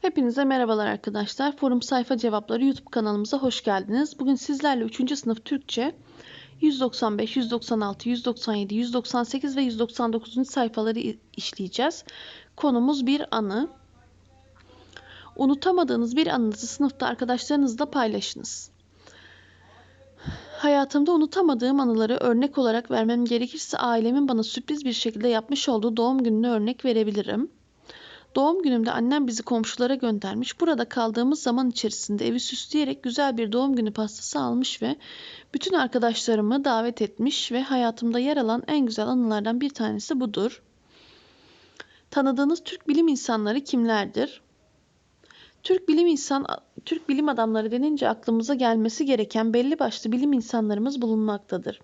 Hepinize merhabalar arkadaşlar. Forum Sayfa Cevapları YouTube kanalımıza hoş geldiniz. Bugün sizlerle 3. sınıf Türkçe 195, 196, 197, 198 ve 199. sayfaları işleyeceğiz. Konumuz bir anı. Unutamadığınız bir anınızı sınıfta arkadaşlarınızla paylaşınız. Hayatımda unutamadığım anıları örnek olarak vermem gerekirse ailemin bana sürpriz bir şekilde yapmış olduğu doğum gününü örnek verebilirim. Doğum günümde annem bizi komşulara göndermiş. Burada kaldığımız zaman içerisinde evi süsleyerek güzel bir doğum günü pastası almış ve bütün arkadaşlarımı davet etmiş ve hayatımda yer alan en güzel anılardan bir tanesi budur. Tanıdığınız Türk bilim insanları kimlerdir? Türk bilim insan Türk bilim adamları denince aklımıza gelmesi gereken belli başlı bilim insanlarımız bulunmaktadır.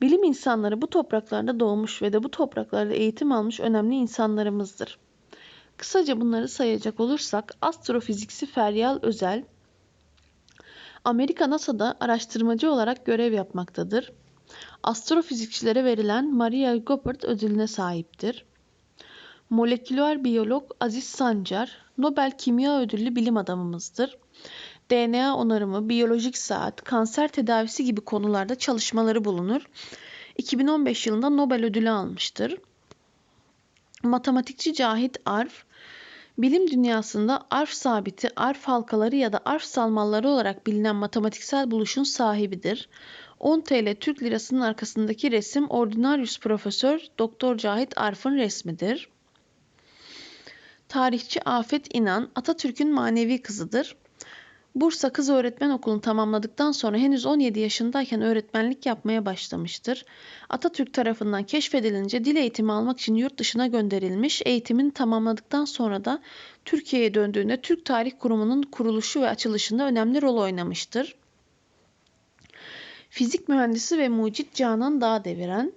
Bilim insanları bu topraklarda doğmuş ve de bu topraklarda eğitim almış önemli insanlarımızdır. Kısaca bunları sayacak olursak astrofizikçi Feryal Özel, Amerika NASA'da araştırmacı olarak görev yapmaktadır. Astrofizikçilere verilen Maria Goeppert ödülüne sahiptir. Moleküler biyolog Aziz Sancar, Nobel Kimya Ödüllü bilim adamımızdır. DNA onarımı, biyolojik saat, kanser tedavisi gibi konularda çalışmaları bulunur. 2015 yılında Nobel ödülü almıştır. Matematikçi Cahit Arf, bilim dünyasında arf sabiti, arf halkaları ya da arf salmaları olarak bilinen matematiksel buluşun sahibidir. 10 TL Türk lirasının arkasındaki resim Ordinarius Profesör Doktor Cahit Arf'ın resmidir. Tarihçi Afet İnan Atatürk'ün manevi kızıdır. Bursa Kız Öğretmen Okulu'nu tamamladıktan sonra henüz 17 yaşındayken öğretmenlik yapmaya başlamıştır. Atatürk tarafından keşfedilince dil eğitimi almak için yurt dışına gönderilmiş, eğitimini tamamladıktan sonra da Türkiye'ye döndüğünde Türk Tarih Kurumu'nun kuruluşu ve açılışında önemli rol oynamıştır. Fizik mühendisi ve mucit Canan Dağdeviren,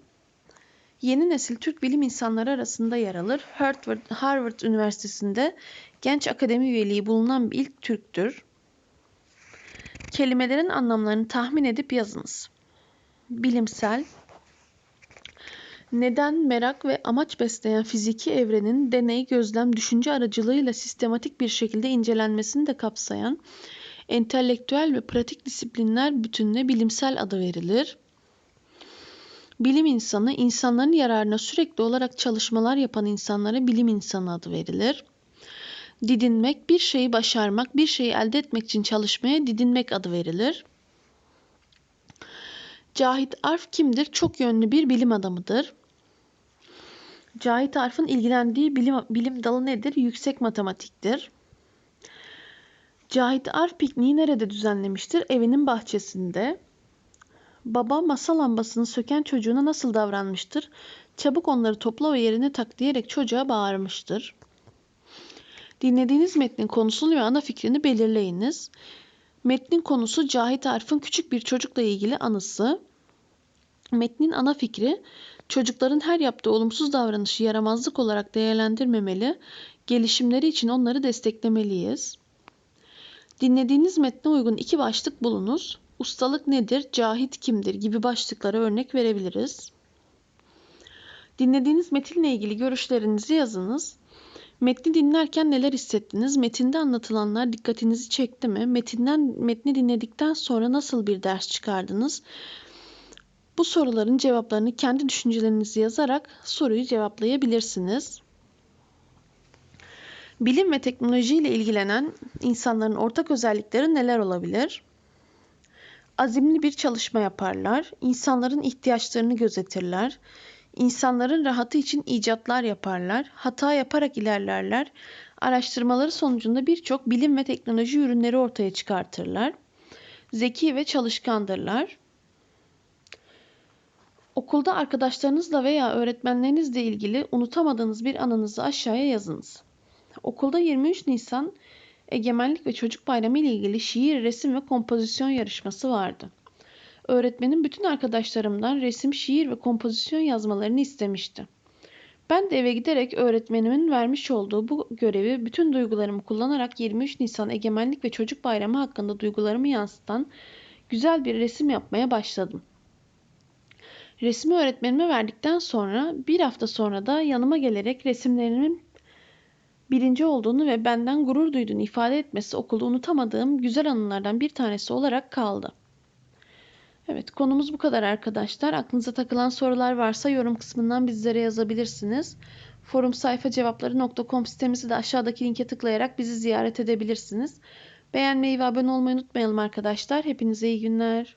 yeni nesil Türk bilim insanları arasında yer alır. Harvard, Harvard Üniversitesi'nde genç akademi üyeliği bulunan ilk Türktür. Kelimelerin anlamlarını tahmin edip yazınız. Bilimsel, neden, merak ve amaç besleyen fiziki evrenin deney, gözlem, düşünce aracılığıyla sistematik bir şekilde incelenmesini de kapsayan entelektüel ve pratik disiplinler bütününe bilimsel adı verilir. Bilim insanı, insanların yararına sürekli olarak çalışmalar yapan insanlara bilim insanı adı verilir. Didinmek, bir şeyi başarmak, bir şeyi elde etmek için çalışmaya didinmek adı verilir. Cahit Arf kimdir? Çok yönlü bir bilim adamıdır. Cahit Arf'ın ilgilendiği bilim, bilim dalı nedir? Yüksek matematiktir. Cahit Arf pikniği nerede düzenlemiştir? Evinin bahçesinde. Baba masa lambasını söken çocuğuna nasıl davranmıştır? Çabuk onları topla ve yerine tak diyerek çocuğa bağırmıştır. Dinlediğiniz metnin konusunu ve ana fikrini belirleyiniz. Metnin konusu Cahit Arif'in küçük bir çocukla ilgili anısı. Metnin ana fikri çocukların her yaptığı olumsuz davranışı yaramazlık olarak değerlendirmemeli, gelişimleri için onları desteklemeliyiz. Dinlediğiniz metne uygun iki başlık bulunuz. Ustalık nedir, cahit kimdir gibi başlıklara örnek verebiliriz. Dinlediğiniz metinle ilgili görüşlerinizi yazınız. Metni dinlerken neler hissettiniz? Metinde anlatılanlar dikkatinizi çekti mi? Metinden metni dinledikten sonra nasıl bir ders çıkardınız? Bu soruların cevaplarını kendi düşüncelerinizi yazarak soruyu cevaplayabilirsiniz. Bilim ve teknoloji ile ilgilenen insanların ortak özellikleri neler olabilir? Azimli bir çalışma yaparlar, insanların ihtiyaçlarını gözetirler, İnsanların rahatı için icatlar yaparlar, hata yaparak ilerlerler, araştırmaları sonucunda birçok bilim ve teknoloji ürünleri ortaya çıkartırlar. Zeki ve çalışkandırlar. Okulda arkadaşlarınızla veya öğretmenlerinizle ilgili unutamadığınız bir anınızı aşağıya yazınız. Okulda 23 Nisan Egemenlik ve Çocuk Bayramı ile ilgili şiir, resim ve kompozisyon yarışması vardı. Öğretmenim bütün arkadaşlarımdan resim, şiir ve kompozisyon yazmalarını istemişti. Ben de eve giderek öğretmenimin vermiş olduğu bu görevi bütün duygularımı kullanarak 23 Nisan Egemenlik ve Çocuk Bayramı hakkında duygularımı yansıtan güzel bir resim yapmaya başladım. Resmi öğretmenime verdikten sonra bir hafta sonra da yanıma gelerek resimlerimin birinci olduğunu ve benden gurur duyduğunu ifade etmesi okulda unutamadığım güzel anılardan bir tanesi olarak kaldı. Evet konumuz bu kadar arkadaşlar. Aklınıza takılan sorular varsa yorum kısmından bizlere yazabilirsiniz. Forum sayfa cevapları.com sitemizi de aşağıdaki linke tıklayarak bizi ziyaret edebilirsiniz. Beğenmeyi ve abone olmayı unutmayalım arkadaşlar. Hepinize iyi günler.